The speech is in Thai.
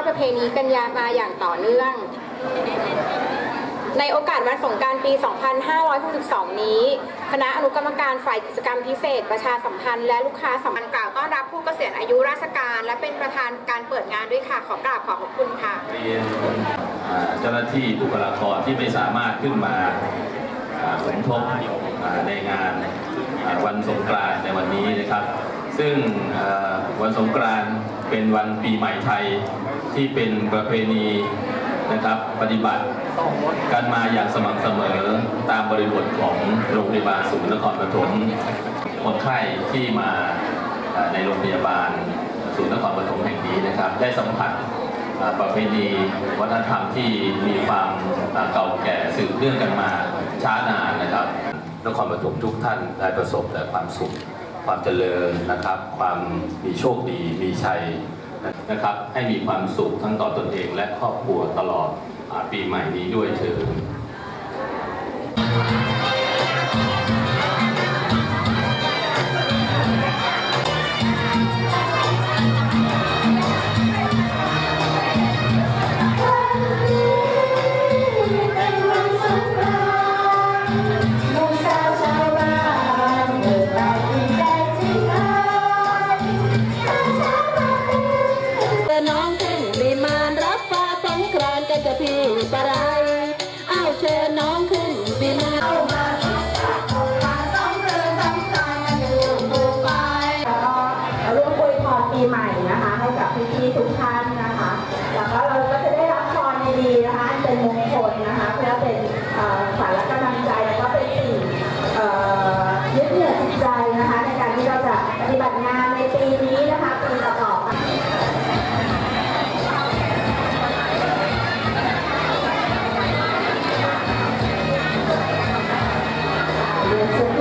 ดประเพณีกันยามาอย่างต่อเนื่อง ในโอกาสวันสงกรารปี 2562 นี้ คณะอนุกรรมการฝ่ายกิจกรรมพิเศษ ประชาสัมพันธ์และลูกค้าสัมพันธ์กล่าวต้อนรับผู้เกษียณอายุราชการ และเป็นประธานการเปิดงานด้วยค่ะ ขอกราบขอบพระคุณค่ะเรียนเจ้าหน้าที่บุคลากรที่ไม่สามารถขึ้นมาสมทบในงานวันสงกรานต์ในวันนี้นะครับ ซึ่งวันสงกรานต์เป็นวันปีใหม่ไทย ที่เป็นประเพณีนะครับปฏิบัติกันมาอย่างสม่ำเสมอตามบริบทของโรงพยาบาลศูนย์นครปฐมคนไข้ที่มาในโรงพยาบาลศูนย์นครปฐมแห่งนี้นะครับ ได้สัมผัสประเพณีวัฒนธรรมที่มีความเก่าแก่สืบเนื่องกันมาช้านานนะครับ นครปฐมทุกท่านได้ประสบแต่ความสุขความเจริญนะครับ ความมีโชคดีมีชัย นะครับ ให้มีความสุขทั้งต่อตนเองและครอบครัวตลอดปีใหม่นี้ด้วยเชิญ น้องขึ้นวิมารับฟ้าสงกรานกันจะพี่ปะไรอ้าวเชิญน้องขึ้นวิมานเข้ามาสักพักเข้ามาต้องเดินต้องการกันอยู่หมู่ไปแล้วร่วมอวยพรปีใหม่นะคะให้กับพี่ๆทุกท่านนะคะ แล้วก็เราก็จะได้รับพรดีๆนะคะเป็นมงคลนะคะเพื่อเป็น 我做。